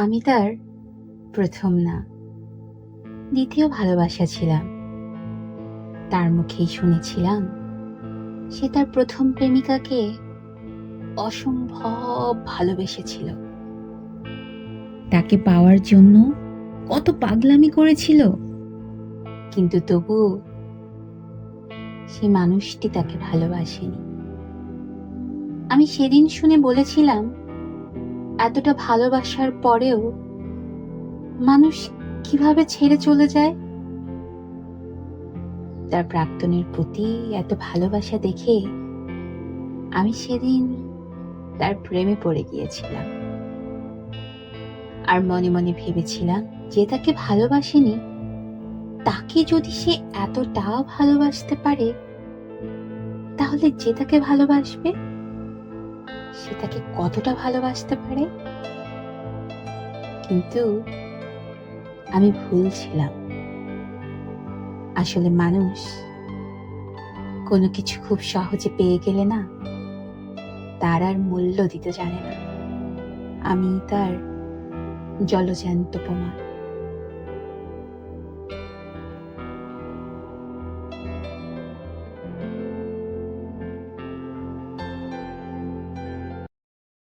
আমি তার প্রথম না। দ্বিতীয় ভালোবাসা ছিলাম। তার মুখেই শুনেছিলাম, সে তার প্রথম প্রেমিকাকে অসম্ভব ভালোবেসেছিল। তাকে পাওয়ার জন্য কত পাগলামি করেছিল। কিন্তু তবু সে মানুষটি তাকে ভালোবাসেনি। আমি সেদিন শুনে বলেছিলাম এতটা ভালোবাসার পরেও মানুষ কীভাবে ছেড়ে চলে যায়? তার প্রাক্তনের প্রতি এত ভালোবাসা দেখে আমি সেদিন তার প্রেমে পড়ে গিয়েছিলাম। আর মনে মনে ভেবেছিলাম যে তাকে ভালোবাসেনি, তাকে যদি সে এতটা ভালোবাসতে পারে, তাহলে যে তাকে ভালোবাসবে? সে তাকে কতটা ভালোবাসতে পারে? কিন্তু আমি ভুল ছিলাম। আসলে মানুষ কোনো কিছু খুব সহজে পেয়ে গেলে না, তার আর মূল্য দিতে জানে না। আমি তার জলজ্যান্ত প্রমাণ।